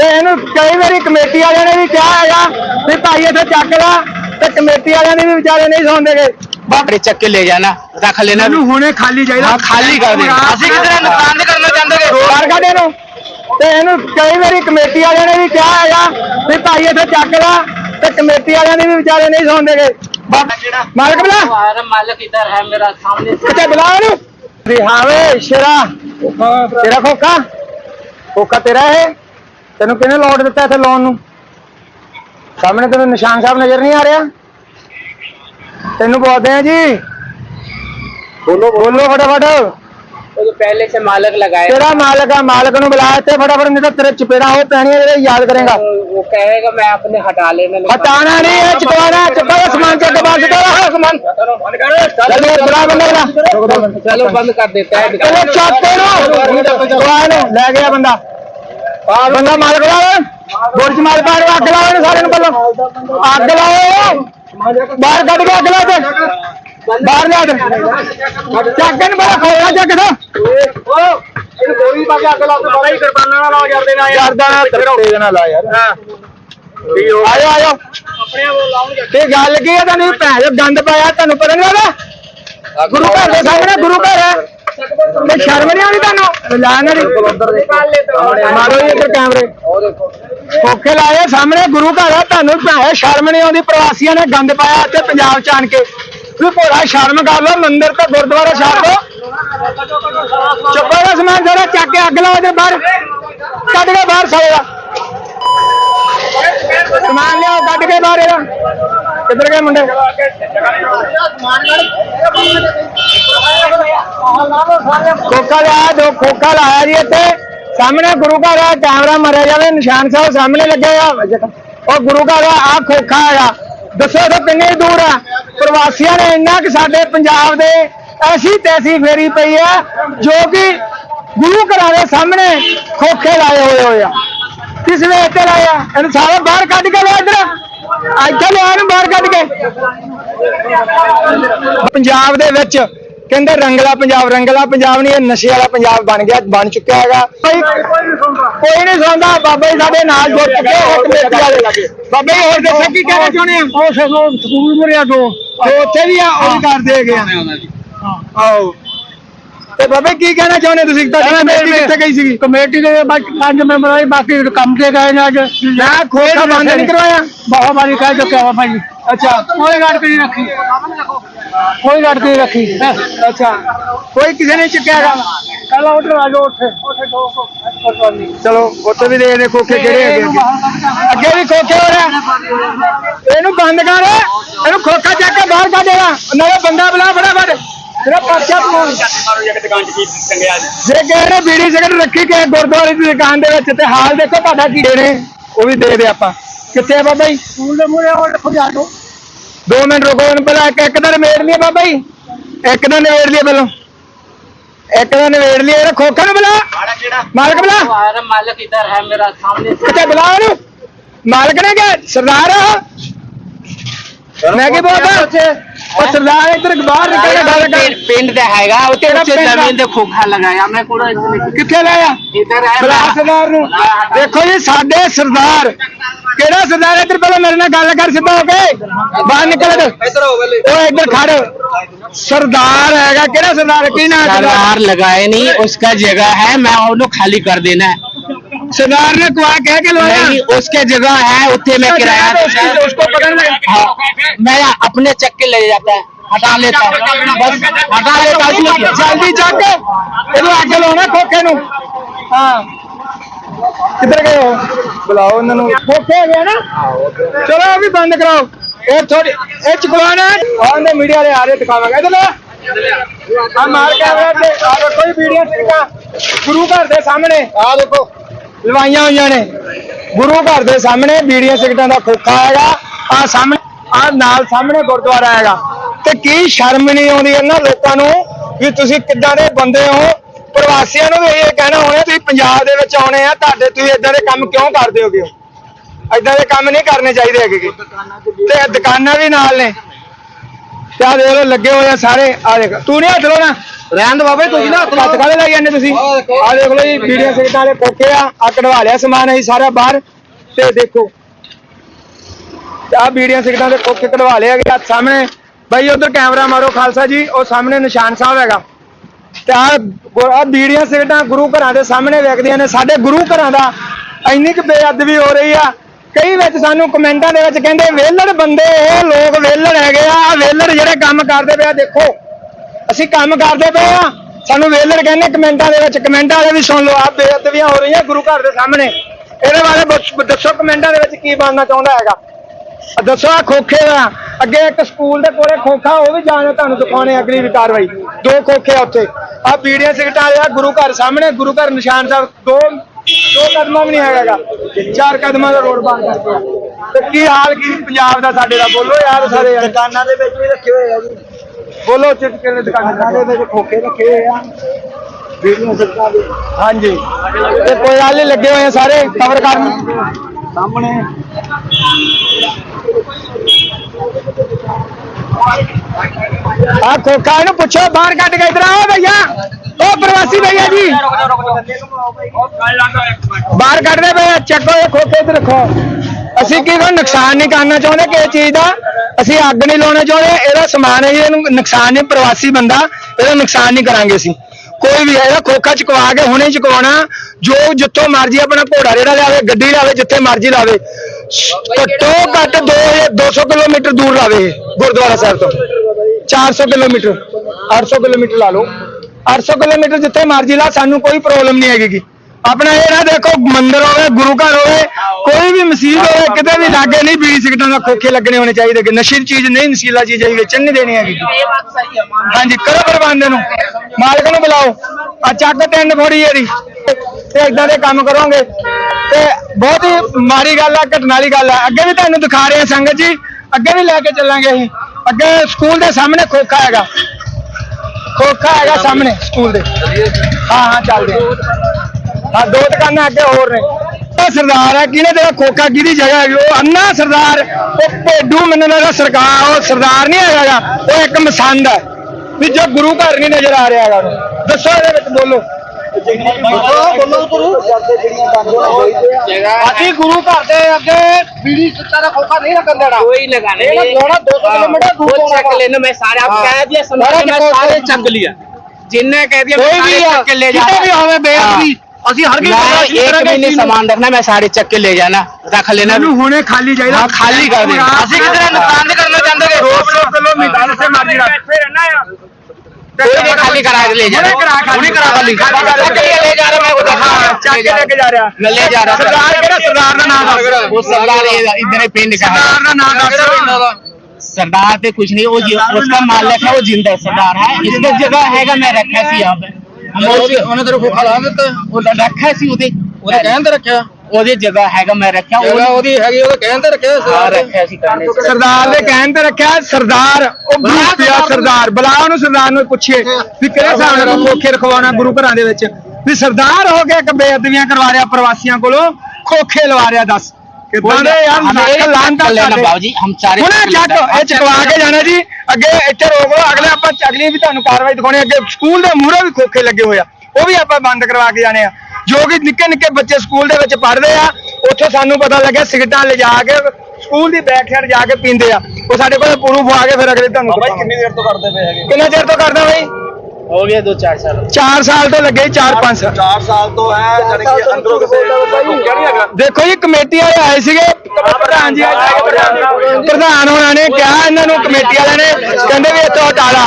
ਤੇ ਇਹਨੂੰ ਕਈ ਵਾਰੀ ਕਮੇਟੀ ਵਾਲਿਆਂ ਨੇ ਵੀ ਕਿਹਾ ਹੈਗਾ ਵੀ ਭਾਈ ਇੱਥੇ ਚੱਕ ਲਾ ਤੇ ਕਮੇਟੀ ਵਾਲਿਆਂ ਨੇ ਵੀ ਵਿਚਾਰੇ ਨਹੀਂ ਸੁਣਦੇਗੇ ਬਾਪਰੇ ਚੱਕ ਕੇ ਲੈ ਜਾਣਾ ਰੱਖ ਲੈਣਾ ਇਹਨੂੰ ਹੁਣੇ ਖਾਲੀ ਚਾਹੀਦਾ। ਖਾਲੀ ਕਰ ਦੇਣਾ ਅਸੀਂ ਕਿਤੇ ਨੁਕਸਾਨ ਨਹੀਂ ਕਰਨਾ ਚਾਹੁੰਦੇ ਬਾਹਰ ਕੱਢ ਇਹਨੂੰ। ਤੇ ਇਹਨੂੰ ਕਈ ਵਾਰੀ ਕਮੇਟੀ ਵਾਲਿਆਂ ਨੇ ਵੀ ਕਿਹਾ ਹੈਗਾ ਵੀ ਭਾਈ ਇੱਥੇ ਚੱਕ ਲਾ ਤੇ ਕਮੇਟੀ ਵਾਲਿਆਂ ਨੇ ਵੀ ਵਿਚਾਰੇ ਨਹੀਂ ਸੁਣਦੇਗੇ ਮਾਲਕ ਬੁਲਾ ਮਾਲਕ ਇਧਰ ਹੈ ਮੇਰਾ ਸਾਹਮਣੇ। ਅੱਛਾ ਬੁਲਾ ਇਹਨੂੰ? ਹਾਵੇ ਸ਼ੇਰਾ। ਤੇਰਾ ਖੋਕਾ। ਖੋਕਾ ਤੇਰਾ ਹੈ ਤੈਨੂੰ ਕਿਹਨੇ ਲੋਟ ਦਿੱਤਾ ਇੱਥੇ ਲਾਉਣ ਨੂੰ ਸਾਹਮਣੇ ਤੈਨੂੰ ਨਿਸ਼ਾਨ ਸਾਹਿਬ ਨਜ਼ਰ ਨਹੀਂ ਆ ਰਿਹਾ ਤੈਨੂੰ ਬੋਲਦੇ ਆ ਜੀ ਬੋਲੋ ਬੋਲੋ ਫਟਾਫਟ तो पहले से मालिक लगाए ਤੇਰਾ ਮਾਲਕ ਆ ਮਾਲਕ ਨੂੰ ਬੁਲਾ ਇੱਥੇ ਫਟਾਫਟ ਨਹੀਂ ਤਾਂ ਤੇਰੇ ਚਪੇੜਾ ਹੋ ਪੈਣੀਆਂ ਜਿਹੜੇ ਯਾਦ ਕਰੇਗਾ तो वो कहेगा मैं अपने हटा लेने लगा। ਹਟਾਣਾ ਨਹੀਂ ਹੈ ਚੁਕਵਾਣਾ ਚੁਕਾ ਸਮਾਨ ਚੱਕ ਕੇ ਬਾਹਰ ਚੁਕਾ ਰਹਾ ਸਮਾਨ ਚਲੋ ਬੁਲਾ ਬੰਦਾ ਬੁਲਾ चलो बंद कर देते हैं ਚਲੋ ਚੱਕ ਇਹਨੂੰ ਚੁਕਵਾ ਇਹਨੂੰ ਲੈ ਗਿਆ ਬੰਦਾ ਮਾਲਕ ਲਾ ਗੁਰਜ ਮਾਲ ਪਾੜ ਅੱਗ ਲਾਓ ਸਾਰਿਆਂ ਨੂੰ ਪਹਿਲਾਂ। ਅੱਗ ਲਾਓ ਬਾਹਰ ਕੱਢ ਕੇ ਅੱਗ ਲਾ ਦੇ। ਬਾਹਰ ਲਿਆ ਦੇ। ਚੱਕ ਇਹਨੂੰ ਬੜਾ ਖੋਇਆ ਚੱਕ ਦਾ ਇਹਨੂੰ ਗੋਲੀ ਪਾ ਕੇ ਅੱਗ ਲਾ ਤੇ ਬੜਾ ਹੀ ਕਿਰਪਾਨਾਂ ਨਾਲ ਲਾ ਜਰਦੇ ਨਾਲ ਜਰਦਾ ਤੇਜ਼ ਨਾਲ ਲਾ ਯਾਰ। ਆਇਓ ਆਇਓ। ਤੇ ਗੱਲ ਕੀ ਹੈ ਤੁਹਾਨੂੰ ਭੈਣ ਚੋਦ ਗੰਦ ਪਾਇਆ ਤੁਹਾਨੂੰ ਪਤਾ ਨਹੀਂ ਲੱਗਦਾ? ਗੁਰੂ ਘਰ ਦੇ ਸਾਹਮਣੇ ਗੁਰੂ ਘਰ ਹੈ। ਤੇ ਸ਼ਰਮ ਨਹੀਂ ਆਉਂਦੀ ਤੁਹਾਨੂੰ? ਲਾ ਨਾ ਮਾਰੋ ਜੀ ਇੱਧਰ ਕੈਮਰੇ। ਖੋਖੇ ਲਾਏ ਸਾਹਮਣੇ, ਗੁਰੂ ਘਰ ਹੈ ਤੁਹਾਨੂੰ ਭੈਣ, ਸ਼ਰਮ ਨਹੀਂ ਆਉਂਦੀ, ਪ੍ਰਵਾਸੀਆਂ ਨੇ ਗੰਦ ਪਾਇਆ ਇੱਥੇ ਪੰਜਾਬ ਚ ਆਣ ਕੇ। ਤੁਸੀਂ ਭੋਲਾ, ਸ਼ਰਮ ਕਰ ਲਓ, ਮੰਦਿਰ ਤੇ ਗੁਰਦੁਆਰਾ ਛੱਡ ਦਿਓ ਚੁੱਪਾ ਦਾ ਸਮਾਨ ਜਿਹੜਾ ਚੱਕ ਕੇ ਅੱਗ ਲਾਓ ਤੇ ਬਾਹਰ। ਕੱਢ ਕੇ ਬਾਹਰ ਸਾਰਾ। ਸਮਾਨ ਲਿਆਓ, ਕੱਢ ਕੇ ਬਾਹਰ ਇਹਦਾ। ਕਿੱਧਰ ਗਏ ਮੁੰਡੇ? ਖੋਖਾ ਲਿਆ ਜੋ ਖੋਖਾ ਲਾਇਆ ਜੀ ਇੱਥੇ। ਸਾਹਮਣੇ ਗੁਰੂ ਘਰ ਆ, ਕੈਮਰਾ ਮਾਰਿਆ ਜਾਵੇ, ਨਿਸ਼ਾਨ ਸਾਹਿਬ ਸਾਹਮਣੇ ਲੱਗਿਆ ਉਹ ਗੁਰੂ ਘਰ ਆ, ਆਹ ਖੋਖਾ ਆ ਦੱਸੋ ਤੇ ਕਿੰਨੀ ਦੂਰ ਆ? ਪ੍ਰਵਾਸੀਆਂ ਨੇ ਇੰਨਾ ਕਿ ਸਾਡੇ ਪੰਜਾਬ ਦੇ ਐਸੀ ਤੈਸੀ ਫੇਰੀ ਪਈ ਹੈ ਜੋ ਕਿ ਗੁਰੂ ਘਰਾਂ ਦੇ ਸਾਹਮਣੇ ਖੋਖੇ ਲਾਏ ਹੋਏ ਹੋਏ ਆ। ਕਿਸ ਵੇ ਇੱਥੇ ਲਾਇਆ? ਇਹਨੂੰ ਸਾਰਾ ਬਾਹਰ ਕੱਢ ਕੇ ਲਿਆ ਇੱਧਰ। ਇੱਥੇ ਲਿਆ ਇਹਨੂੰ ਬਾਹਰ ਕੱਢ ਕੇ। ਪੰਜਾਬ ਦੇ ਵਿੱਚ ਕਹਿੰਦੇ ਰੰਗਲਾ ਪੰਜਾਬ ਰੰਗਲਾ ਪੰਜਾਬ ਨਹੀਂ ਇਹ ਨਸ਼ੇ ਵਾਲਾ ਪੰਜਾਬ ਬਣ ਗਿਆ ਬਣ ਚੁੱਕਿਆ ਹੈਗਾ। ਕੋਈ ਕੋਈ ਨਹੀਂ ਸੁਣਦਾ ਬਾਬਾ ਜੀ ਸਾਡੇ ਨਾਲ ਜੁੜ ਚੁੱਕੇ ਹੋ ਕਮੇਟੀ ਵਾਲੇ। ਬਾਬਾ ਜੀ ਹੋਰ ਦੱਸੋ ਕੀ ਕਹਿਣਾ ਚਾਹੁੰਦੇ ਆ? ਉਹ ਸਗੋਂ ਸਕੂਲ ਮੁਰਿਆ ਦੋ। ਤੇ ਉੱਥੇ ਵੀ ਆ ਉਹ ਕਰ ਦੇ ਗਏ ਆਓ। ਤੇ ਬਾਬਾ ਜੀ ਕੀ ਕਹਿਣਾ ਚਾਹੁੰਦੇ ਤੁਸੀਂ? ਤੁਹਾਡੀ ਕਮੇਟੀ ਕਿੱਥੇ ਗਈ ਸੀਗੀ? ਕਮੇਟੀ ਦੇ ਬਾਕੀ ਪੰਜ ਮੈਂਬਰ ਆਏ ਬਾਕੀ ਕੰਮ ਤੇ ਗਏ ਨੇ ਅੱਜ। ਮੈਂ ਖੋਖਾ ਬੰਦ ਨਹੀਂ ਕਰਵਾਇਆ। ਬਹੁਤ ਵਾਰੀ ਕਹਿ ਚੁੱਕਿਆ ਵਾ ਭਾਈ। ਅੱਛਾ। ਕੋਈ ਕੇ ਨਹੀਂ ਰੱਖੀ। ਕੋਈ ਗੱਡ ਨਹੀਂ ਰੱਖੀ। ਅੱਛਾ। ਕੋਈ ਕਿਸੇ ਨੇ ਚੁੱਕਿਆ ਹੈਗਾ? ਕੱਲ ਆਰਡਰ ਆ ਜਾਓ ਉੱਥੇ। ਚਲੋ, ਉੱਥੇ ਵੀ ਦੇਖਦੇ ਖੋਖੇ ਕਿਹੜੇ ਹੈਗੇ ਅੱਗੇ। ਵੀ ਖੋਖੇ ਹੋ ਰਿਹਾ। ਇਹਨੂੰ ਬੰਦ ਕਰ। ਇਹਨੂੰ ਖੋਖਾ ਚੱਕ ਕੇ ਬਾਹਰ ਕੱਢ ਦੇਣਾ ਨਾਲੇ ਬੰਦਾ ਬੁਲਾ ਫਟਾਫਟ। ਤੇਰਾ ਪਰਚਾ ਪਵਾਉਣ ਜੇ ਕਿਸੇ ਨੇ ਬੀੜੀ ਸਿਗਰ ਰੱਖੀ ਕਿ ਗੁਰਦੁਆਰੇ ਦੀ ਦੁਕਾਨ ਦੇ ਵਿੱਚ ਤੇ ਹਾਲ ਦੇਖੋ ਤੁਹਾਡਾ ਕੀ। ਨੇ? ਉਹ ਵੀ ਦੇ ਆਪਾਂ। ਕਿੱਥੇ ਆ ਬਾਬਾ ਜੀ? ਸਕੂਲ ਦੇ ਮੂਹਰੇ ਉਹ ਖੁਦ ਆ ਜਾਓ ਦੋ ਮਿੰਟ ਰੁਕੋ ਇਹਨੂੰ ਪਹਿਲਾਂ ਇੱਕ ਇੱਕ ਦਾ ਨਵੇੜ ਲਈਏ ਬਾਬਾ ਜੀ। ਇੱਕ ਦਾ ਨਿਬੇੜ ਲਈਏ ਪਹਿਲਾਂ। ਇੱਕ ਦਾ ਨਿਬੇੜ ਲਈਏ ਇਹਦਾ ਖੋਖਾ ਨੂੰ ਬੁਲਾ। ਮਾਲਕ ਬੁਲਾ। ਮਾਲਕ मालिक इधर है मेरा ਅੱਛਾ ਬੁਲਾ ਉਹਨੂੰ ਮਾਲਕ ਨੇ ਕਿਹਾ ਸਰਦਾਰ। ਮੈਂ ਕੀ ਬੋਲਦਾ? तो तो सरदार इधर पहले मेरे गल कर सीधा हो? गए है सरदार सरदार? लगाए नहीं उसका जगह है मैं ओनू खाली कर देना देना है ਸਰਦਾਰ ਨੇ ਕੁਆ ਕਹਿ ਕੇ ਲਵਾਇਆ नहीं उसके जगह है उत्थे मैं किराया उसकी- देता उसको पकड़ ले। हाँ, मैं अपने चक्के ले जाता है हटा लेता है बस हटा लेता है उसमें- ਜਲਦੀ ਚੱਕ ਇਹਨੂੰ ਅੱਗ ਲਾਉਣਾ ਖੋਖੇ ਨੂੰ ਹਾਂ ਕਿੱਧਰ ਗਏ ਹੋ ਬੁਲਾਓ ਉਹਨਾਂ ਨੂੰ ਖੋਖੇ ਹੈਗੇ ਨਾ ਚਲੋ ਇਹ ਵੀ ਬੰਦ ਕਰਾਓ ਇਹ ਥੋੜੀ ਇਹ ਚੁਕਵਾਣਾ ਆਉਣ ਦੇ ਮੀਡੀਆ ਵਾਲੇ ਆ ਰਹੇ ਦਿਖਾਵਾਂਗੇ ਇਧਰ ਆ ਮਾਰ ਕੈਮਰਾ ਤੇ ਆ ਦੇਖੋ ਜੀ ਵੀਡੀਓ ਸਟਿਕਾਂ ਗੁਰੂ ਘਰ ਦੇ ਸਾਹਮਣੇ ਆ ਦੇਖੋ ਲਵਾਈਆਂ ਹੋਈਆਂ ਨੇ। ਗੁਰੂ ਘਰ ਦੇ ਸਾਹਮਣੇ ਬੀੜੀਆਂ ਸਿਗਟਾਂ ਦਾ ਖੋਖਾ ਹੈਗਾ, ਆ ਸਾਹਮਣੇ, ਆ ਨਾਲ ਸਾਹਮਣੇ ਗੁਰਦੁਆਰਾ ਹੈਗਾ। ਤੇ ਕੀ ਸ਼ਰਮ ਨਹੀਂ ਆਉਂਦੀ ਇਹਨਾਂ ਲੋਕਾਂ ਨੂੰ ਵੀ ਤੁਸੀਂ ਕਿੱਦਾਂ ਦੇ ਬੰਦੇ ਹੋ? ਪ੍ਰਵਾਸੀਆਂ ਨੂੰ ਵੀ ਇਹ ਕਹਿਣਾ ਹੋਣਾ, ਤੁਸੀਂ ਪੰਜਾਬ ਦੇ ਵਿੱਚ ਆਉਣੇ ਆ, ਤੁਹਾਡੇ ਤੁਸੀਂ ਇਦਾਂ ਦੇ ਕੰਮ ਕਿਉਂ ਕਰਦੇ ਹੋਗੇ ਹੋ? ਇਦਾਂ ਦੇ ਕੰਮ ਨਹੀਂ ਕਰਨੇ ਚਾਹੀਦੇ ਹੈਗੇ। ਤੇ ਦੁਕਾਨਾਂ ਵੀ ਨਾਲ ਨੇ। ਤੇ ਆ ਦੇਖ ਲਓ ਲੱਗੇ ਹੋਏ ਆ ਸਾਰੇ। ਆ ਦੇਖ ਤੂੰ ਨਹੀਂ ਹੱਥ ਲਾਉਣਾ? ਰਹਿਣ ਦੋ ਬਾਬੇ ਤੁਸੀਂ ਨਾ ਹੱਥ ਕਾਲੇ ਲਾਈ ਜਾਂਦੇ ਤੁਸੀਂ? ਆ ਦੇਖ। ਲਓ ਜੀ ਵੀਡੀਓ ਸਿਗਟਾਂ ਵਾਲੇ ਖੋਕੇ ਆ ਆ ਕਢਵਾ ਲਿਆ ਸਮਾਨ ਅਸੀਂ ਸਾਰਾ ਬਾਹਰ। ਤੇ ਦੇਖੋ ਆ ਵੀਡੀਓ ਸਿਗਟਾਂ ਦੇ ਖੋਕੇ ਕਢਵਾ ਲਿਆ ਗਿਆ ਸਾਹਮਣੇ। ਬਾਈ ਉਧਰ ਕੈਮਰਾ ਮਾਰੋ ਖਾਲਸਾ ਜੀ ਉਹ ਸਾਹਮਣੇ ਨਿਸ਼ਾਨ ਸਾਹਿਬ ਹੈਗਾ। ਤੇ ਆ ਆ ਬੀੜੀਆਂ ਸਿਗਟਾਂ ਗੁਰੂ ਘਰਾਂ ਦੇ ਸਾਹਮਣੇ ਵੇਖਦੀਆਂ ਨੇ ਸਾਡੇ ਗੁਰੂ ਘਰਾਂ ਦਾ ਇੰਨੀ ਕੁ ਬੇਅਦਬੀ ਹੋ ਰਹੀ ਆ। ਕਈ ਵਿੱਚ ਸਾਨੂੰ ਕਮੈਂਟਾਂ ਦੇ ਵਿੱਚ ਕਹਿੰਦੇ, ਵੇਲੜ ਬੰਦੇ ਇਹ ਲੋਕ ਵੇਲੜ ਹੈਗੇ ਆ, ਆਹ ਵੇਲੜ ਜਿਹੜੇ ਕੰਮ ਕਰਦੇ ਪਏ ਆ, ਦੇਖੋ। ਅਸੀਂ ਕੰਮ ਕਰਦੇ ਪਏ ਆ, ਸਾਨੂੰ ਵੇਲੜ ਕਹਿੰਦੇ, ਕਮੈਂਟਾਂ ਦੇ ਵਿੱਚ, ਕਮੈਂਟਾਂ ਵਾਲੇ ਵੀ ਸੁਣ ਲਓ ਆ ਬੇਅਦਬੀਆਂ ਹੋ ਰਹੀਆਂ ਗੁਰੂ ਘਰ ਦੇ ਸਾਹਮਣੇ। ਇਹਦੇ ਬਾਰੇ ਦੱਸੋ ਕਮੈਂਟਾਂ ਦੇ ਵਿੱਚ ਕੀ ਬਣਨਾ ਚਾਹੁੰਦਾ ਹੈਗਾ। ਦੱਸੋ ਆ ਖੋਖੇ ਆ। ਅੱਗੇ ਇੱਕ ਸਕੂਲ ਦੇ ਕੋਲੇ ਖੋਖਾ, ਉਹ ਵੀ ਜਾਣੇ ਤੁਹਾਨੂੰ ਦਿਖਾਉਣੇ ਅਗਲੀ ਵੀ ਕਾਰਵਾਈ। ਦੋ ਖੋਖੇ ਆ ਉੱਥੇ। ਆ ਬੀੜੀਆਂ ਸਿਗਟਾਂ ਵਾਲੇ ਆ, ਗੁਰੂ ਘਰ ਸਾਹਮਣੇ, ਗੁਰੂ ਘਰ ਨਿਸ਼ਾਨ ਸਾਹਿਬ, ਦੋ ਦੋ ਕਦਮਾਂ ਵੀ ਨਹੀਂ ਹੈਗਾ ਗਾ। ਚਾਰ ਕਦਮਾਂ ਦਾ ਰੋਡ ਬੰਦ ਕਰਕੇ ਆ। ਤੇ ਕੀ ਹਾਲ ਕੀ ਪੰਜਾਬ ਦਾ ਸਾਡੇ ਦਾ? ਬੋਲੋ ਯਾਰ ਸਾਰੇ ਯਾਰ। ਦੁਕਾਨਾਂ ਦੇ ਵਿੱਚ ਵੀ ਰੱਖੇ ਹੋਏ ਆ ਜੀ। ਬੋਲੋ ਚਿੱਟ ਕਿਹੜੇ ਦੁਕਾਨਾਂ ਦੇ ਵਿੱਚ ਖੋਖੇ ਰੱਖੇ ਹੋਏ ਆ। ਵੀਡੀਓ ਸਿੱਕਾ ਦੇ ਹਾਂਜੀ। ਤੇ ਕੋਈ ਨਹੀਂ ਲੱਗੇ ਹੋਏ ਆ ਸਾਰੇ ਕਵਰ ਕਰਨ। ਸਾਹਮਣੇ। ਆ ਖੋਖਾ ਇਹਨੂੰ ਪੁੱਛੋ ਬਾਹਰ ਕੱਢ ਕੇ ਇਧਰ ਆਓ ਭਈਆ। ਉਹ ਪ੍ਰਵਾਸੀ ਭਈਆ ਜੀ। ਬਾਹਰ ਕੱਢਦੇ ਪਏ ਚੱਕੋ ਇਹ ਖੋਖੇ ਤੇ ਰੱਖੋ। ਅਸੀਂ ਕੀ ਕੋਈ ਨੁਕਸਾਨ ਨਹੀਂ ਕਰਨਾ ਚਾਹੁੰਦੇ ਕਿਸੇ ਚੀਜ਼ ਦਾ? ਅਸੀਂ ਅੱਗ ਨਹੀਂ ਲਾਉਣਾ ਚਾਹੁੰਦੇ, ਇਹਦਾ ਸਮਾਨ ਹੈ ਇਹਨੂੰ ਨੁਕਸਾਨ ਨਹੀਂ, ਪ੍ਰਵਾਸੀ ਬੰਦਾ, ਇਹਦਾ ਨੁਕਸਾਨ ਨਹੀਂ ਕਰਾਂਗੇ ਅਸੀਂ। ਕੋਈ ਵੀ ਇਹਦਾ ਖੋਖਾ ਚੁਕਵਾ ਕੇ ਹੁਣੇ ਚੁਕਵਾਉਣਾ ਜੋ ਜਿੱਥੋਂ ਮਰਜ਼ੀ ਆਪਣਾ ਘੋੜਾ ਰੇੜਾ ਲਾਵੇ ਗੱਡੀ ਲਾਵੇ ਜਿੱਥੇ ਮਰਜ਼ੀ ਲਾਵੇ। ਘੱਟੋ ਘੱਟ 2 200 ਕਿਲੋਮੀਟਰ ਦੂਰ ਲਾਵੇ ਗੁਰਦੁਆਰਾ ਸਾਹਿਬ ਤੋਂ। 400 ਕਿਲੋਮੀਟਰ 800 ਕਿਲੋਮੀਟਰ ਲਾ ਲਓ। 800 ਕਿਲੋਮੀਟਰ ਜਿੱਥੇ ਮਰਜ਼ੀ ਲਾ ਸਾਨੂੰ ਕੋਈ ਪ੍ਰੋਬਲਮ ਨਹੀਂ ਹੈਗੀ। ਆਪਣਾ ਇਹ ਨਾ ਦੇਖੋ ਮੰਦਿਰ ਹੋਵੇ ਗੁਰੂ ਘਰ ਹੋਵੇ ਕੋਈ ਵੀ ਮਸਜਿਦ ਹੋਵੇ ਕਿਤੇ ਵੀ ਲਾਗੇ ਨਹੀਂ ਬੀੜੀ ਸਿਗਟਾਂ ਦਾ ਖੋਖੇ ਲੱਗਣੇ ਹੋਣੇ ਚਾਹੀਦੇ ਕਿ ਨਸ਼ੀਲੀ ਚੀਜ਼ ਨਹੀਂ ਨਸ਼ੀਲਾ ਚੀਜ਼ ਹੈ ਵੇਚਣ ਨਹੀਂ ਦੇਣੀ ਹੈਗੀ ਹਾਂਜੀ ਕਰੋ ਪ੍ਰਬੰਧ ਨੂੰ ਮਾਲਕ ਨੂੰ ਬੁਲਾਓ। ਆ ਚੱਕ ਤਿੰਨ ਫੋੜੀ ਇਹਦੀ। ਤੇ ਇਦਾਂ ਦੇ ਕੰਮ ਕਰੋਗੇ। ਤੇ ਬਹੁਤ ਹੀ ਮਾੜੀ ਗੱਲ ਆ ਘਟਨਾ ਵਾਲੀ ਗੱਲ ਆ। ਅੱਗੇ ਵੀ ਤੁਹਾਨੂੰ ਦਿਖਾ ਰਹੇ ਹਾਂ ਸੰਗਤ ਜੀ। ਅੱਗੇ ਵੀ ਲੈ ਕੇ ਚੱਲਾਂਗੇ ਅਸੀਂ। ਅੱਗੇ ਸਕੂਲ ਦੇ ਸਾਹਮਣੇ ਖੋਖਾ ਹੈਗਾ। ਖੋਖਾ ਹੈਗਾ ਸਾਹਮਣੇ ਸਕੂਲ ਦੇ। ਹਾਂ ਹਾਂ, ਚੱਲਦੇ ਹਾਂ, ਦੋ ਦੁਕਾਨਾਂ ਅੱਗੇ ਹੋਰ ਨੇ। ਸਰਦਾਰ ਹੈ ਕਿਹਨੇ ਤੇਰਾ ਖੋਖਾ, ਕਿਹਦੀ ਜਗ੍ਹਾ ਹੈਗੀ? ਉਹ ਅੰਨਾ ਸਰਦਾਰ, ਉਹ ਭੇਡੂ ਮੈਨੂੰ ਲੱਗਦਾ ਸਰਕਾਰ, ਉਹ ਸਰਦਾਰ ਨਹੀਂ ਹੈਗਾ ਉਹ ਇੱਕ ਮਸੰਦ ਹੈ ਵੀ ਜੋ ਗੁਰੂ ਘਰ ਨਹੀਂ ਨਜ਼ਰ ਆ ਰਿਹਾ ਹੈਗਾ ਦੱਸੋ ਇਹਦੇ ਵਿੱਚ ਬੋਲੋ। ਅਸੀਂ ਗੁਰੂ ਘਰ ਦੇ ਅੱਗੇ ਬੀੜੀ ਸਿੱਕਾ ਦਾ ਖੋਖਾ ਨਹੀਂ ਰੱਖਣ ਦੇਣਾ कोई लगाने ਇਹ ਨਾ ਲੋਣਾ 200 ਕਿਲੋਮੀਟਰ वो ਦੂਰ चक लेना मैं सारे आप कह दिया समझ सारा मैं चक्कर सारे ले- चक लिया जिनने कह दिया मैं ਕੋਈ ਵੀ सारे ਆ चक के ले जा ਕਿਤੇ ਵੀ ਹੋਵੇ ਬੇਅਦਬੀ ਅਸੀਂ ਹਰ ਕੀ एक महीने सामान रखना मैं सारे चक के ले जाना रख लेना ਇਹਨੂੰ ਹੁਣੇ ਖਾਲੀ ਚਾਹੀਦਾ ਹਾਂ, ਖਾਲੀ ਕਰ ਦੇਣਾ। ਅਸੀਂ ਕਿਤੇ ਦਾ ਨੁਕਸਾਨ ਨਹੀਂ ਕਰਨਾ ਚਾਹੁੰਦੇ 200 ਕਿਲੋਮੀਟਰ ਜਿੱਥੇ ਮਰਜ਼ੀ ਰੱਖ कोई नहीं खाली करा के ले जा ਹੁਣੇ ਕਰਾ ਖਾਲੀ हुने करा खाली ਖਾਲੀ ਕਰ चक के ले जा रहा मैं उधर ਹਾਂ ਚੱਕ ਕੇ ਲੈ ਕੇ ਜਾ ਰਿਹਾ मैं ले जा रहा ਸਰਦਾਰ ਕਿਹੜਾ ਸਰਦਾਰ ਦਾ ਨਾਮ ਦੱਸ वो सरदार ये इधर ही पिंड का है ਸਰਦਾਰ ਦਾ ਨਾਮ ਦੱਸ सरदार पे कुछ नहीं वो जी- उसका मालिक है वो जिंदा सरदार है इसका जगह हैगा मैं रखा सी यहाँ पे हम उसी- ਉਹਨੇ ਤੇਰੇ ਖੋਖਾ ਲਾ ਦਿੱਤਾ वो रखा सी ਉਹਦੇ ਉਹਦੇ ਕਹਿਣ ਤੇ ਰੱਖਿਆ ਉਹਦੀ ਜਗ੍ਹਾ ਹੈਗਾ ਮੈਂ ਰੱਖਿਆ ਜਗ੍ਹਾ ਉਹਦੀ ਹੈਗੀ ਉਹਦੇ ਕਹਿਣ ਤੇ ਰੱਖਿਆ ਸਰਦਾਰ ਨੇ। ਰੱਖਿਆ ਸੀ ਕਰਨੇ ਸਰਦਾਰ ਦੇ ਕਹਿਣ ਤੇ ਰੱਖਿਆ ਸਰਦਾਰ ਉਹ ਗੁਰੂ ਪਿਆ ਸਰਦਾਰ ਬੁਲਾ ਉਹਨੂੰ ਸਰਦਾਰ ਨੂੰ ਪੁੱਛੇ ਵੀ ਕਿਹੜੇ ਹਿਸਾਬ ਨਾਲ ਖੋਖੇ ਰਖਵਾਉਣਾ ਗੁਰੂ ਘਰਾਂ ਦੇ ਵਿੱਚ। ਵੀ ਸਰਦਾਰ ਹੋ ਕੇ ਇੱਕ ਬੇਅਦਬੀਆਂ ਕਰਵਾ ਰਿਹਾ ਪ੍ਰਵਾਸੀਆਂ ਕੋਲੋਂ? ਖੋਖੇ ਲਵਾ ਰਿਹਾ ਦੱਸ। ਕਿਦਾਂ ਦੇ? ਯਾਰ ਨੱਕ ਲਾਂਦਾ ਲੈਣਾ ਬਾਬੂ ਜੀ ਹਮ ਸਾਰੇ ਹੁਣੇ ਚੱਕ ਇਹ ਚਕਵਾ ਕੇ ਜਾਣਾ ਜੀ। ਅੱਗੇ ਇੱਥੇ ਰੋਕ ਲਓ ਅਗਲੇ ਆਪਾਂ ਅਗਲੀ ਵੀ ਤੁਹਾਨੂੰ ਕਾਰਵਾਈ ਦਿਖਾਉਣੀ ਅੱਗੇ ਸਕੂਲ ਦੇ ਮੂਹਰੇ ਵੀ ਖੋਖੇ ਲੱਗੇ ਹੋਏ ਆ। ਉਹ ਵੀ ਆਪਾਂ ਬੰਦ ਕਰਵਾ ਕੇ ਜਾਣੇ ਆ। ਜੋ ਕਿ ਨਿੱਕੇ ਨਿੱਕੇ ਬੱਚੇ ਸਕੂਲ ਦੇ ਵਿੱਚ ਪੜ੍ਹਦੇ ਆ ਉੱਥੇ ਸਾਨੂੰ ਪਤਾ ਲੱਗਿਆ ਸਿਗਰਟਾਂ ਲਿਜਾ ਕੇ ਸਕੂਲ ਦੀ ਬੈਕ ਸਾਈਡ ਜਾ ਕੇ ਪੀਂਦੇ ਆ। ਉਹ ਸਾਡੇ ਕੋਲ ਪ੍ਰੂਫ ਆ ਕੇ ਫਿਰ ਅਗਲੇ ਤੁਹਾਨੂੰ ਬਾਈ ਕਿੰਨੀ ਦੇਰ ਤੋਂ ਕਰਦੇ ਪਏ ਹੈਗੇ? ਕਿੰਨਾ ਚਿਰ ਤੋਂ ਕਰਦਾ ਬਾਈ? ਹੋ ਗਿਆ 2-4 ਸਾਲ। 4 ਸਾਲ ਤੋਂ ਲੱਗੇ 4-5 ਸਾਲ। 4 ਸਾਲ ਤੋਂ ਹੈ ਜਾਨੀ ਕਿ ਅੰਦਰੋਂ ਕਿਸੇ ਰੁਕਿਆ ਨਹੀਂ ਹੈਗਾ। ਦੇਖੋ ਜੀ ਕਮੇਟੀ ਵਾਲੇ ਆਏ ਸੀਗੇ ਪ੍ਰਧਾਨ ਜੀ ਆਏ ਸੀਗੇ, ਪ੍ਰਧਾਨ- ਪ੍ਰਧਾਨ ਹੋਣਾ ਨੇ ਕਿਹਾ ਇਹਨਾਂ ਨੂੰ ਕਮੇਟੀ ਵਾਲਿਆਂ ਨੇ ਕਹਿੰਦੇ ਵੀ ਇੱਥੋਂ ਹਟਾ ਲਾ।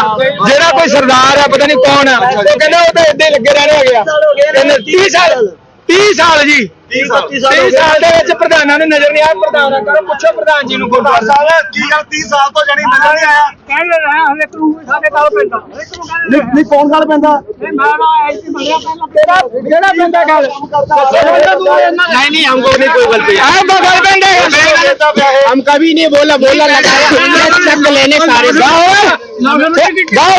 ਜਿਹੜਾ ਕੋਈ ਸਰਦਾਰ ਆ ਪਤਾ ਨਹੀਂ ਕੌਣ ਆ ਉਹ ਕਹਿੰਦੇ ਉਹ ਤਾਂ ਏਦਾਂ ਹੀ ਲੱਗੇ ਰਹਿਣੇ ਹੈਗੇ ਆ। ਕਹਿੰਦੇ 30 ਸਾਲ। 30 ਸਾਲ ਜੀ 30 35 30 ਸਾਲ ਦੇ ਵਿੱਚ ਪ੍ਰਧਾਨਾਂ ਨੂੰ ਨਜ਼ਰ ਨਹੀਂ ਆਇਆ ਪ੍ਰਧਾਨ ਕਰੋ ਪੁੱਛੋ ਪ੍ਰਧਾਨ ਜੀ ਨੂੰ ਗੁਰਦੁਆਰਾ ਸਾਹਿਬ ਕੀ ਗੱਲ 30 ਸਾਲ ਤੋਂ ਜਾਨੀ ਨਜ਼ਰ ਨਹੀਂ ਆਇਆ ਕਹਿੰਦੇ ਰਹੇ ਹਲੇ ਕਰੂ ਸਾਡੇ ਨਾਲ ਪੈਂਦਾ ਨਹੀਂ ਕੌਣ ਗੱਲ ਪੈਂਦਾ ਮੈਂ ਨਾ ਐਸੀ ਬਣਿਆ ਪਹਿਲਾਂ ਤੇਰਾ ਜਿਹੜਾ ਪੈਂਦਾ ਗੱਲ नहीं नहीं हमको नहीं कोई गलती ਆਹ ਤਾਂ ਗੱਲ ਪੈਂਦੇ हम कभी नहीं बोला बोला लगाया हमने चक लेने सारे ਜਾਓ ਗਾਹ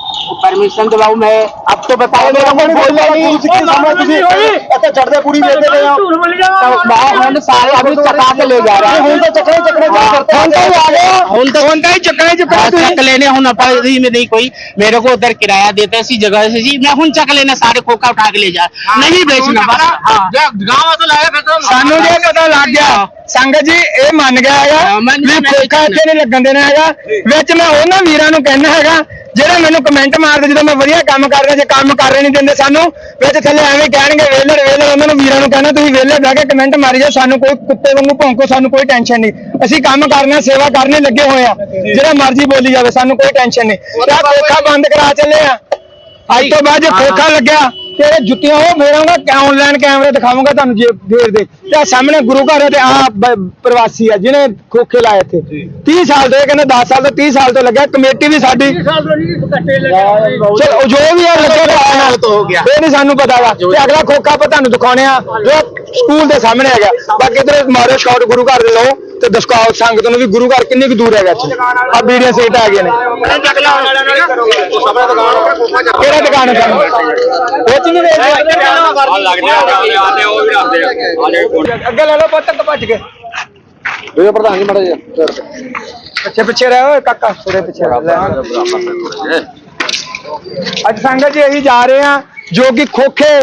परमिशन दिलाऊं मैं अब तो बताओ मेरा को बोल नहीं ਤੁਸੀਂ ਕੀ ਸਮਝ ਤੁਸੀਂ ਇੱਥੇ ਚੜਦੇ ਪੂਰੀ ਵੇਚਦੇ ਪਏ ਹੋ तो मैं हम सारे अभी चका के ले जा रहा ਹੁਣ है ਤਾਂ ਚੱਕਣੇ ਚੱਕਣੇ ਕਰਦੇ ਹੁਣ ਤਾਂ ਆ ਗਏ ਹੁਣ ਤਾਂ- ਹੁਣ ਤਾਂ ਹੀ ਚੱਕਣੇ ਚੱਕਣੇ हाँ, चक लेने हूं नपाली में नहीं कोई मेरे को उधर किराया देते इसी जगह से जी मैं हूं चक लेने सारे खोखा उठा के ले जा नहीं बेचना बस हाँ गाँव तो लाया फिर तो ਸਾਨੂੰ ਜੇ ਪਤਾ ਲੱਗ ਗਿਆ ਸੰਗਤ ਜੀ ਇਹ ਮੰਨ ਗਿਆ ਹੈਗਾ ਹਾਂ, ਮੰਨ ਗਿਆ, ਵੀ ਮੈਂ ਖੋਖਾ ਇੱਥੇ ਨਹੀਂ ਲੱਗਣ ਦੇਣਾ ਹੈਗਾ ਵਿੱਚ ਮੈਂ ਉਹਨਾਂ ਵੀਰਾਂ ਨੂੰ ਕਹਿਣਾ ਹੈਗਾ ਜਿਹੜੇ ਮੈਨੂੰ ਕਮੈਂਟ ਮਾਰਦੇ ਜਦੋਂ ਮੈਂ ਵਧੀਆ ਕੰਮ ਕਰ ਰਿਹਾ ਜੇ ਕੰਮ ਕਰ ਰਹੇ ਨਹੀਂ ਦਿੰਦੇ ਸਾਨੂੰ ਵਿੱਚ ਥੱਲੇ ਐਵੇਂ ਕਹਿਣਗੇ ਵੇਲੜ ਵੇਲੜ ਉਹਨਾਂ ਨੂੰ ਵੀਰਾਂ ਨੂੰ ਕਹਿਣਾ ਤੁਸੀਂ ਵੇਲੇ ਬਹਿ ਕੇ ਕਮੈਂਟ ਮਾਰੀ ਜਾਓ ਸਾਨੂੰ ਕੋਈ ਕੁੱਤੇ ਵਾਂਗੂ ਭੌਂਕੋ ਸਾਨੂੰ ਕੋਈ ਟੈਨਸ਼ਨ ਨਹੀਂ। ਅਸੀਂ ਕੰਮ ਕਰਨਾ ਸੇਵਾ ਕਰਨੇ ਲੱਗੇ ਹੋਏ ਆ ਜਿਹੜਾ ਮਰਜ਼ੀ ਬੋਲੀ ਜਾਵੇ ਸਾਨੂੰ ਕੋਈ ਟੈਨਸ਼ਨ ਨਹੀਂ। ਆਹ ਖੋਖਾ ਬੰਦ ਕਰਾ ਚੱਲੇ ਆ ਅੱਜ ਤੋਂ ਬਾਅਦ ਜੇ ਖੋਖਾ ਲੱਗਿਆ ਤੇ ਜੁੱਤੀਆਂ ਉਹ ਮੇਰਾ ਨਾ ਆਨਲਾਈਨ ਕੈਮਰੇ ਦਿਖਾਵਾਂਗਾ ਤੁਹਾਨੂੰ ਜੇ ਫੇਰ ਦੇ। ਤੇ ਸਾਹਮਣੇ ਗੁਰੂ ਘਰ ਹੈ ਤੇ ਆ ਪ੍ਰਵਾਸੀ ਆ ਜਿਹਨੇ ਖੋਖੇ ਲਾਏ ਇੱਥੇ। 30 ਸਾਲ ਦੇ ਕਹਿੰਦੇ 10 ਸਾਲ ਤੋਂ 30 ਸਾਲ ਤੋਂ ਲੱਗਾ ਕਮੇਟੀ ਵੀ ਸਾਡੀ। ਚਲੋ ਜੋ ਵੀ ਆ ਲੱਗੇਗਾ ਨਾਲ ਹੋ ਗਿਆ। ਇਹ ਨਹੀਂ ਸਾਨੂੰ ਪਤਾ ਵਾ ਤੇ ਅਗਲਾ ਖੋਖਾ ਆਪਾਂ ਤੁਹਾਨੂੰ ਦਿਖਾਉਣੇ ਆ ਜੋ ਸਕੂਲ ਦੇ ਸਾਹਮਣੇ ਹੈਗਾ। ਬਾਕੀ ਇਧਰ ਮਾਰੋ ਸ਼ਾਟ ਗੁਰੂ ਘਰ ਦੇ ਲਓ ਤੇ ਦਸਕਾਲ ਸੰਗਤ ਨੂੰ ਵੀ ਗੁਰੂ ਘਰ ਕਿੰਨੀ ਕੁ ਦੂਰ ਹੈਗਾ ਇੱਥੇ। ਆ ਬੀੜੀਆਂ ਸੇਟ ਆ ਗਏ ਨੇ। ਕਿਹੜਾ ਦੁਕਾਨ ਹੈ? ਸਾਨੂੰ ਉਹ ਚ ਨਹੀਂ ਵੇਚਦੇ ਅੱਗੇ ਲੈ ਲਓ ਪੁੱਤ ਕੇ ਭੱਜ ਕੇ। ਇਹ ਪ੍ਰਧਾਨ ਜੀ ਮੜਾ ਜੀ ਪਿੱਛੇ ਪਿੱਛੇ ਰਹਿ ਓਏ ਕਾਕਾ ਥੋੜੇ ਪਿੱਛੇ ਰਹਿ। ਲੈ। ਅੱਜ ਸੰਗਤ ਜੀ ਅਸੀਂ ਜਾ ਰਹੇ ਹਾਂ ਜੋ ਕਿ ਖੋਖੇ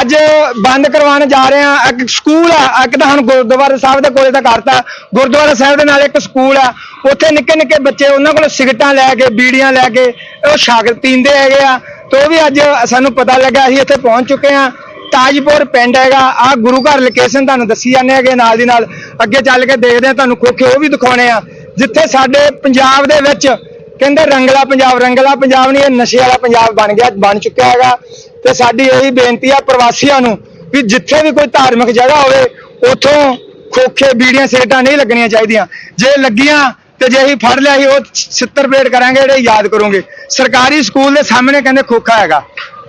ਅੱਜ ਬੰਦ ਕਰਵਾਉਣ ਜਾ ਰਹੇ ਹਾਂ। ਇੱਕ ਸਕੂਲ ਆ ਇੱਕ ਤਾਂ ਹੁਣ ਗੁਰਦੁਆਰਾ ਸਾਹਿਬ ਦੇ ਕੋਲੇ ਤਾਂ ਕਰਤਾ। ਗੁਰਦੁਆਰਾ ਸਾਹਿਬ ਦੇ ਨਾਲ ਇੱਕ ਸਕੂਲ ਆ। ਉੱਥੇ ਨਿੱਕੇ ਨਿੱਕੇ ਬੱਚੇ ਉਹਨਾਂ ਕੋਲ ਸਿਗਰਟਾਂ ਲੈ ਕੇ ਬੀੜੀਆਂ ਲੈ ਕੇ ਉਹ ਸ਼ਾਗਿਰਦ ਪੀਂਦੇ ਹੈਗੇ ਆ। ਤੋਂ ਉਹ ਵੀ ਅੱਜ ਸਾਨੂੰ ਪਤਾ ਲੱਗਾ, ਅਸੀਂ ਇੱਥੇ ਪਹੁੰਚ ਚੁੱਕੇ ਹਾਂ। ਤਾਜਪੁਰ ਪਿੰਡ ਹੈਗਾ ਆ ਗੁਰੂ ਘਰ ਲੋਕੇਸ਼ਨ ਤੁਹਾਨੂੰ ਦੱਸੀ ਜਾਂਦੇ ਹੈਗੇ ਨਾਲ ਦੀ ਨਾਲ। ਅੱਗੇ ਚੱਲ ਕੇ ਦੇਖਦੇ ਹਾਂ ਤੁਹਾਨੂੰ ਖੋਖੇ ਉਹ ਵੀ ਦਿਖਾਉਣੇ ਆ। ਜਿੱਥੇ ਸਾਡੇ ਪੰਜਾਬ ਦੇ ਵਿੱਚ ਕਹਿੰਦੇ ਰੰਗਲਾ ਪੰਜਾਬ ਰੰਗਲਾ ਪੰਜਾਬ ਨਹੀਂ, ਇਹ ਨਸ਼ੇ ਵਾਲਾ ਪੰਜਾਬ ਬਣ ਗਿਆ, ਬਣ ਚੁੱਕਿਆ ਹੈਗਾ। ਤੇ ਸਾਡੀ ਇਹੀ ਬੇਨਤੀ ਆ ਪ੍ਰਵਾਸੀਆਂ ਨੂੰ ਵੀ ਜਿੱਥੇ ਵੀ ਕੋਈ ਧਾਰਮਿਕ ਜਗ੍ਹਾ ਹੋਵੇ, ਉਥੋਂ ਖੋਖੇ, ਬੀੜੀਆਂ, ਸੇਟਾਂ ਨਹੀਂ ਲੱਗਣੀਆਂ ਚਾਹੀਦੀਆਂ। ਜੇ ਲੱਗੀਆਂ ਤੇ ਜੇ ਅਸੀਂ ਫੜ ਲਿਆ ਸੀ ਉਹ ਛਿੱਤਰ ਪਲੇਟ ਕਰਾਂਗੇ ਜਿਹੜੇ ਯਾਦ ਕਰੋਗੇ ਸਰਕਾਰੀ ਸਕੂਲ ਦੇ ਸਾਹਮਣੇ ਕਹਿੰਦੇ ਖੋਖਾ ਹੈਗਾ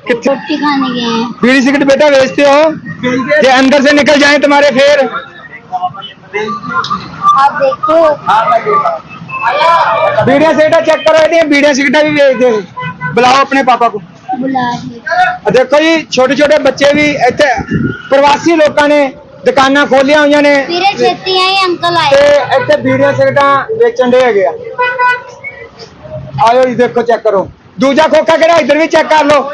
ਕਿੱਥੇ रोटी खाने गए हैं बीड़ी सिगरेट बेटा बेचते हो ये अंदर से निकल जाए तुम्हारे फिर आप देखो बीड़िया सिगरेटा चेक करो ये बीड़िया सिगरेटा भी बेचते हो बुलाओ अपने पापा को बुला रही ਆ ਦੇਖੋ ਜੀ ਛੋਟੇ ਛੋਟੇ ਬੱਚੇ ਵੀ ਇੱਥੇ ਪ੍ਰਵਾਸੀ ਲੋਕਾਂ ਨੇ ਦੁਕਾਨਾਂ ਖੋਲੀਆਂ ਹੋਈਆਂ ਨੇ। ਵੀਰੇ ਛੇਤੀ ਆਏ ਅੰਕਲ ਆਏ। ਤੇ ਇੱਥੇ ਬੀੜੀਆਂ ਸਿਗਰਟਾਂ ਵੇਚਣ ਦੇ ਹੈਗੇ ਆ। ਆਇਓ ਜੀ ਦੇਖੋ ਚੈੱਕ ਕਰੋ। ਦੂਜਾ ਖੋਖਾ ਕਿਹੜਾ ਇੱਧਰ ਵੀ ਚੈੱਕ ਕਰ ਲਓ।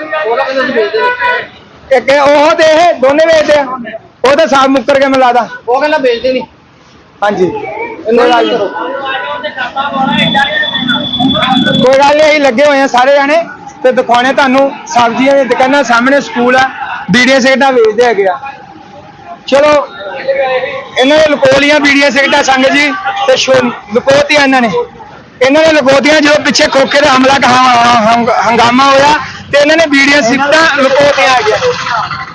ਇੱਕ ਉਹ ਤੇ ਇਹ ਦੋਨੇ ਵੇਚਦੇ ਆ। ਉਹ ਤਾਂ ਸਾਫ਼ ਮੁੱਕਰ ਕੇ ਮੈਨੂੰ ਲੱਗਦਾ। ਉਹ ਕਹਿੰਦਾ ਵੇਚਦੇ ਨਹੀਂ। ਹਾਂਜੀ। ਇਹਨਾਂ ਲਾਜ ਕਰੋ ਕੋਈ ਗੱਲ ਨਹੀਂ ਲੱਗੇ ਹੋਏ ਆ ਸਾਰੇ ਜਾਣੇ। ਤੇ ਦਿਖਾਉਣੇ ਤੁਹਾਨੂੰ ਸਬਜ਼ੀਆਂ ਦੀਆਂ ਦੁਕਾਨਾਂ ਸਾਹਮਣੇ ਸਕੂਲ ਆ। ਬੀੜੀਆਂ ਸਿਗਰਟਾਂ ਵੇਚਦੇ ਹੈਗੇ ਆ। ਚਲੋ, ਇਹਨਾਂ ਨੇ ਲੁਕੋ ਲੁਕੋਲੀਆਂ ਬੀੜੀਆਂ ਸਿਗਰਟਾਂ ਸੰਗ ਜੀ ਤੇ ਲੁਕੋਤੀਆਂ ਇਹਨਾਂ ਨੇ। ਇਹਨਾਂ ਨੇ ਲੁਕੋਤੀਆਂ ਜਦੋਂ ਪਿੱਛੇ ਖੋਖੇ ਦਾ ਹਮਲਾ ਹੰਗਾਮਾ ਹੋਇਆ ਤੇ ਇਹਨਾਂ ਨੇ ਬੀੜੀਆਂ, ਸਿਗਰਟਾਂ, ਲੁਕੋਤੀਆਂ ਹੈਗੀਆਂ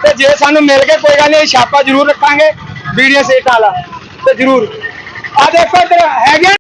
ਤੇ ਜੇ ਸਾਨੂੰ ਮਿਲ ਕੇ ਕੋਈ ਗੱਲ ਨਹੀਂ, ਛਾਪਾ ਜ਼ਰੂਰ ਰੱਖਾਂਗੇ, ਬੀੜੀਆਂ, ਸਿਗਰਟਾਂ ਵਾਲਾ। ਤੇ ਜ਼ਰੂਰ। ਆ ਦੇਖੋ ਇੱਧਰ ਹੈਗੇ